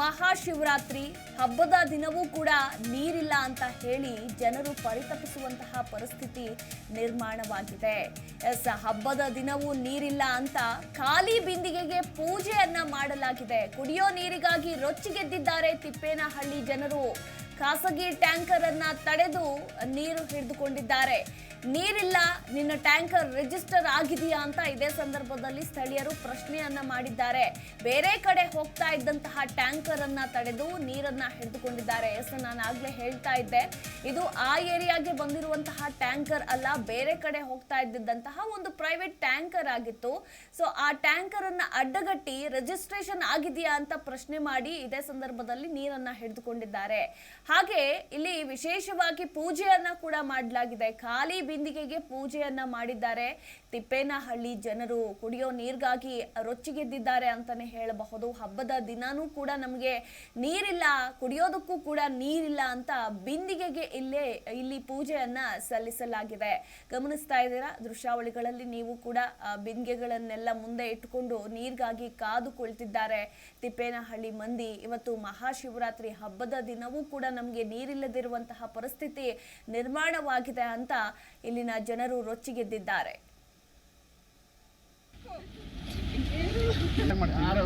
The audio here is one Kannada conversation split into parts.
ಮಹಾಶಿವರಾತ್ರಿ, ಹಬ್ಬದ ದಿನವೂ ಕೂಡ ನೀರಿಲ್ಲ ಅಂತ ಹೇಳಿ ಜನರು ಪರಿತಪಿಸುವಂತಹ ಪರಿಸ್ಥಿತಿ ನಿರ್ಮಾಣವಾಗಿದೆ. ಎಸ್, ಹಬ್ಬದ ದಿನವೂ ನೀರಿಲ್ಲ ಅಂತ ಖಾಲಿ ಬಿಂದಿಗೆಗೆ ಪೂಜೆಯನ್ನ ಮಾಡಲಾಗಿದೆ. ಕುಡಿಯೋ ನೀರಿಗಾಗಿ ರೊಚ್ಚಿಗೆದ್ದಿದ್ದಾರೆ ತಿಪ್ಪೇನಹಳ್ಳಿ ಜನರು. ಖಾಸಗಿ ಟ್ಯಾಂಕರ್ ಅನ್ನ ತಡೆದು ನೀರು ಹಿಡಿದುಕೊಂಡಿದ್ದಾರೆ. ನೀರಿಲ್ಲ, ನಿನ್ನ ಟ್ಯಾಂಕರ್ ರಿಜಿಸ್ಟರ್ ಆಗಿದೆಯಾ ಅಂತ ಇದೇ ಸಂದರ್ಭದಲ್ಲಿ ಸ್ಥಳೀಯರು ಪ್ರಶ್ನೆಯನ್ನ ಮಾಡಿದ್ದಾರೆ. ಬೇರೆ ಕಡೆ ಹೋಗ್ತಾ ಇದ್ದಂತಹ ಟ್ಯಾಂಕರ್ ಅನ್ನ ತಡೆದು ನೀರನ್ನ ಹಿಡಿದುಕೊಂಡಿದ್ದಾರೆ ಎಸ್ ನಾನು ಆಗ್ಲೇ ಹೇಳ್ತಾ ಇದ್ದೆ. ಇದು ಆ ಏರಿಯಾಗೆ ಬಂದಿರುವಂತಹ ಟ್ಯಾಂಕರ್ ಅಲ್ಲ, ಬೇರೆ ಕಡೆ ಹೋಗ್ತಾ ಇದ್ದಿದ್ದಂತಹ ಒಂದು ಪ್ರೈವೇಟ್ ಟ್ಯಾಂಕರ್ ಆಗಿತ್ತು. ಸೊ, ಆ ಟ್ಯಾಂಕರ್ ಅನ್ನ ಅಡ್ಡಗಟ್ಟಿ ರಿಜಿಸ್ಟ್ರೇಷನ್ ಆಗಿದೆಯಾ ಅಂತ ಪ್ರಶ್ನೆ ಮಾಡಿ ಇದೇ ಸಂದರ್ಭದಲ್ಲಿ ನೀರನ್ನ ಹಿಡಿದುಕೊಂಡಿದ್ದಾರೆ. ಹಾಗೆ ಇಲ್ಲಿ ವಿಶೇಷವಾಗಿ ಪೂಜೆಯನ್ನ ಕೂಡ ಮಾಡಲಾಗಿದೆ. ಖಾಲಿ ಬಿಂದಿಗೆಗೆ ಪೂಜೆಯನ್ನ ಮಾಡಿದ್ದಾರೆ. ತಿಪ್ಪೇನಹಳ್ಳಿ ಜನರು ಕುಡಿಯೋ ನೀರಿಗಾಗಿ ರೊಚ್ಚಿಗೆದ್ದಿದ್ದಾರೆ ಅಂತಾನೆ ಹೇಳಬಹುದು. ಹಬ್ಬದ ದಿನಾನೂ ಕೂಡ ನಮಗೆ ನೀರಿಲ್ಲ, ಕುಡಿಯೋದಕ್ಕೂ ಕೂಡ ನೀರಿಲ್ಲ ಅಂತ ಬಿಂದಿಗೆಗೆ ಇಲ್ಲೇ ಇಲ್ಲಿ ಪೂಜೆಯನ್ನ ಸಲ್ಲಿಸಲಾಗಿದೆ. ಗಮನಿಸ್ತಾ ಇದ್ದೀರಾ? ದೃಶ್ಯಾವಳಿಗಳಲ್ಲಿ ನೀವು ಕೂಡ ಬಿಂದಿಗೆಗಳನ್ನೆಲ್ಲ ಮುಂದೆ ಇಟ್ಟುಕೊಂಡು ನೀರಿಗಾಗಿ ಕಾದು ಕುಳಿತಿದ್ದಾರೆ ತಿಪ್ಪೇನಹಳ್ಳಿ ಮಂದಿ ಇವತ್ತು ಮಹಾಶಿವರಾತ್ರಿ ಹಬ್ಬದ ದಿನವೂ ಕೂಡ ನಮಗೆ ನೀರಿಲ್ಲದಿರುವಂತಹ ಪರಿಸ್ಥಿತಿ ನಿರ್ಮಾಣವಾಗಿದೆ ಅಂತ ಇಲ್ಲಿನ ಜನರು ರೊಚ್ಚಿಗೆದ್ದಿದ್ದಾರೆ. ಸರ್ಕಾರ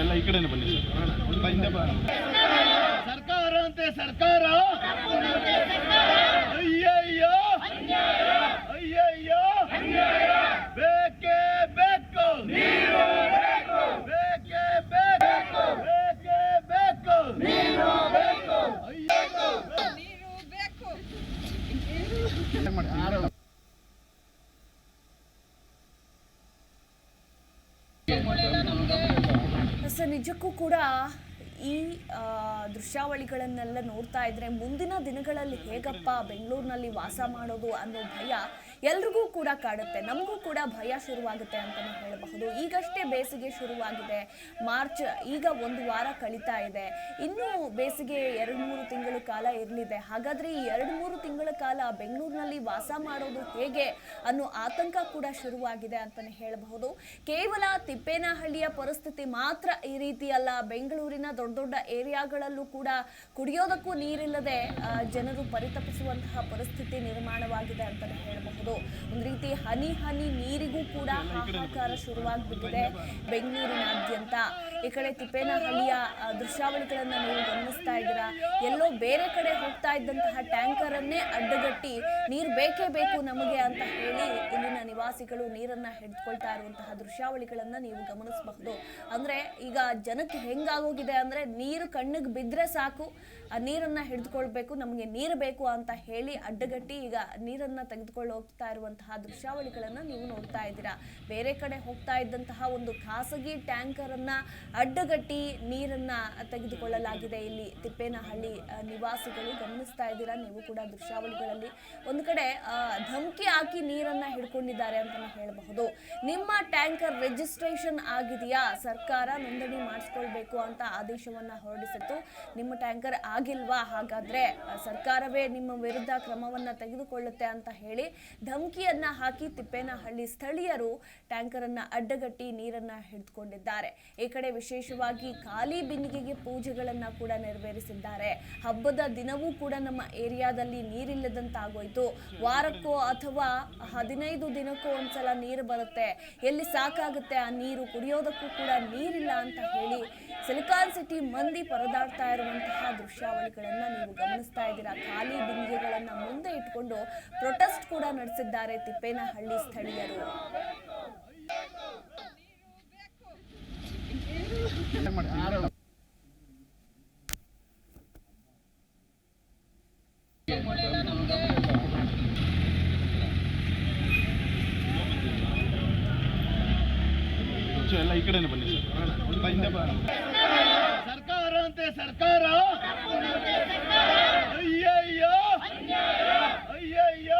ಎಲ್ಲ ಈ ಕಡೆನೇ ಬನ್ನಿ ಸರ್. ಸ್ವಲ್ಪ ಸರ್ಕಾರ ಅಂತೆ ಸರ್ಕಾರ ಅಯ್ಯಯ್ಯೋ ಅಯ್ಯಯ್ಯೋ ಬೇಕೇ ಬೇಕು ಬೇಕೇ ಬೇಕು ಬೇಕೇ ಬೇಕು ಅಯ್ಯಯ್ಯೋ ಸರ್, ನಿಜಕ್ಕೂ ಕೂಡ ಈ ದೃಶ್ಯಾವಳಿಗಳನ್ನೆಲ್ಲ ನೋಡ್ತಾ ಇದ್ರೆ ಮುಂದಿನ ದಿನಗಳಲ್ಲಿ ಹೇಗಪ್ಪ ಬೆಂಗಳೂರಿನಲ್ಲಿ ವಾಸ ಮಾಡೋದು ಅನ್ನೋ ಭಯ ಎಲ್ರಿಗೂ ಕೂಡ ಕಾಡುತ್ತೆ. ನಮಗೂ ಕೂಡ ಭಯ ಶುರುವಾಗುತ್ತೆ ಅಂತಲೇ ಹೇಳಬಹುದು. ಈಗಷ್ಟೇ ಬೇಸಿಗೆ ಶುರುವಾಗಿದೆ. ಮಾರ್ಚ್ ಈಗ ಒಂದು ವಾರ ಕಳೀತಾ ಇದೆ. ಇನ್ನೂ ಬೇಸಿಗೆ ಎರಡು ಮೂರು ತಿಂಗಳು ಕಾಲ ಇರಲಿದೆ. ಹಾಗಾದ್ರೆ ಈ ಎರಡು ಮೂರು ತಿಂಗಳ ಕಾಲ ಬೆಂಗಳೂರಿನಲ್ಲಿ ವಾಸ ಮಾಡೋದು ಹೇಗೆ ಅನ್ನೋ ಆತಂಕ ಕೂಡ ಶುರುವಾಗಿದೆ ಅಂತಾನೆ ಹೇಳಬಹುದು. ಕೇವಲ ತಿಪ್ಪೇನಹಳ್ಳಿಯ ಪರಿಸ್ಥಿತಿ ಮಾತ್ರ ಈ ರೀತಿ ಅಲ್ಲ ಬೆಂಗಳೂರಿನ ದೊಡ್ಡ ದೊಡ್ಡ ಏರಿಯಾಗಳಲ್ಲೂ ಕೂಡ ಕುಡಿಯೋದಕ್ಕೂ ನೀರಿಲ್ಲದೆ ಜನರು ಪರಿತಪಿಸುವಂತಹ ಪರಿಸ್ಥಿತಿ ನಿರ್ಮಾಣವಾಗಿದೆ ಅಂತಲೇ ಹೇಳಬಹುದು. ಒಂದು ರೀತಿ ಹನಿ ಹನಿ ನೀರಿಗೂ ಕೂಡ ಹಾಹಾಕಾರ ಶುರುವಾಗ್ಬಿಟ್ಟಿದೆ ಬೆಂಗಳೂರಿನಾದ್ಯಂತ. ಈ ಕಡೆ ತಿಪ್ಪೇನಹಳ್ಳಿಯ ದೃಶ್ಯಾವಳಿಗಳನ್ನು ನೀವು ಗಮನಿಸ್ತಾ ಇದ್ದೀರಾ? ಎಲ್ಲೋ ಬೇರೆ ಕಡೆ ಹೋಗ್ತಾ ಇದ್ದಂತಹ ಟ್ಯಾಂಕರನ್ನೇ ಅಡ್ಡಗಟ್ಟಿ ನೀರು ಬೇಕೇ ಬೇಕು ನಮಗೆ ಅಂತ ಹೇಳಿ ಇಲ್ಲಿನ ನಿವಾಸಿಗಳು ನೀರನ್ನು ಹಿಡಿದುಕೊಳ್ತಾ ಇರುವಂತಹ ದೃಶ್ಯಾವಳಿಗಳನ್ನು ನೀವು ಗಮನಿಸಬಹುದು. ಅಂದರೆ ಈಗ ಜನಕ್ಕೆ ಹೆಂಗಾಗೋಗಿದೆ ಅಂದರೆ ನೀರು ಕಣ್ಣಿಗೆ ಬಿದ್ದರೆ ಸಾಕು, ಆ ನೀರನ್ನು ಹಿಡಿದುಕೊಳ್ಬೇಕು ನಮಗೆ ನೀರು ಬೇಕು ಅಂತ ಹೇಳಿ ಅಡ್ಡಗಟ್ಟಿ ಈಗ ನೀರನ್ನು ತೆಗೆದುಕೊಂಡು ಹೋಗ್ತಾ ಇರುವಂತಹ ದೃಶ್ಯಾವಳಿಗಳನ್ನು ನೀವು ನೋಡ್ತಾ ಇದ್ದೀರಾ? ಬೇರೆ ಕಡೆ ಹೋಗ್ತಾ ಇದ್ದಂತಹ ಒಂದು ಖಾಸಗಿ ಟ್ಯಾಂಕರನ್ನು ಅಡ್ಡಗಟ್ಟಿ ನೀರನ್ನ ತೆಗೆದುಕೊಳ್ಳಲಾಗಿದೆ. ಇಲ್ಲಿ ತಿಪ್ಪೇನಹಳ್ಳಿ ನಿವಾಸಿಗಳು ಗಮನಿಸ್ತಾ ಇದ್ದೀರಾ? ನೀವು ಕೂಡ ದೃಶ್ಯಾವಳಿಗಳಲ್ಲಿ ಒಂದು ಕಡೆ ಧಮಕಿ ಹಾಕಿ ನೀರನ್ನ ಹಿಡ್ಕೊಂಡಿದ್ದಾರೆ ಅಂತಾನೆ ಹೇಳಬಹುದು. ನಿಮ್ಮ ಟ್ಯಾಂಕರ್ ರಿಜಿಸ್ಟ್ರೇಷನ್ ಆಗಿದೆಯಾ? ಸರ್ಕಾರ ನೋಂದಣಿ ಮಾಡಿಸ್ಕೊಳ್ಬೇಕು ಅಂತ ಆದೇಶವನ್ನ ಹೊರಡಿಸಿತ್ತು. ನಿಮ್ಮ ಟ್ಯಾಂಕರ್ ಆಗಿಲ್ವಾ? ಹಾಗಾದ್ರೆ ಸರ್ಕಾರವೇ ನಿಮ್ಮ ವಿರುದ್ಧ ಕ್ರಮವನ್ನ ತೆಗೆದುಕೊಳ್ಳುತ್ತೆ ಅಂತ ಹೇಳಿ ಧಮಕಿಯನ್ನ ಹಾಕಿ ತಿಪ್ಪೇನಹಳ್ಳಿ ಸ್ಥಳೀಯರು ಟ್ಯಾಂಕರ್ ಅನ್ನ ಅಡ್ಡಗಟ್ಟಿ ನೀರನ್ನ ಹಿಡಿದುಕೊಂಡಿದ್ದಾರೆ ಈ ಕಡೆ ವಿಶೇಷವಾಗಿ ಖಾಲಿ ಬಿಂದಿಗೆಗೆ ಪೂಜೆಗಳನ್ನು ಕೂಡ ನೆರವೇರಿಸಿದ್ದಾರೆ. ಹಬ್ಬದ ದಿನವೂ ಕೂಡ ನಮ್ಮ ಏರಿಯಾದಲ್ಲಿ ನೀರಿಲ್ಲದಂತಾಗೋಯ್ತು. ವಾರಕ್ಕೋ ಅಥವಾ ಹದಿನೈದು ದಿನಕ್ಕೋ ಒಂದ್ಸಲ ನೀರು ಬರುತ್ತೆ. ಎಲ್ಲಿ ಸಾಕಾಗುತ್ತೆ ಆ ನೀರು? ಕುಡಿಯೋದಕ್ಕೂ ಕೂಡ ನೀರಿಲ್ಲ ಅಂತ ಹೇಳಿ ಸಿಲಿಕಾನ್ ಸಿಟಿ ಮಂದಿ ಪರದಾಡ್ತಾ ಇರುವಂತಹ ದೃಶ್ಯಾವಳಿಗಳನ್ನು ನೀವು ಗಮನಿಸ್ತಾ ಇದ್ದೀರಾ? ಖಾಲಿ ಬಿಂದಿಗೆಗಳನ್ನು ಮುಂದೆ ಇಟ್ಕೊಂಡು ಪ್ರೊಟೆಸ್ಟ್ ಕೂಡ ನಡೆಸಿದ್ದಾರೆ ತಿಪ್ಪೇನಹಳ್ಳಿ ಸ್ಥಳೀಯರು. ಸೊ ಎಲ್ಲ ಈ ಕಡೆನೇ ಬನ್ನಿ ಸರ್ಕಾರ ಅಂತೆ ಸರ್ಕಾರ ಅಯ್ಯಯ್ಯೋ. ಅಯ್ಯಯ್ಯೋ.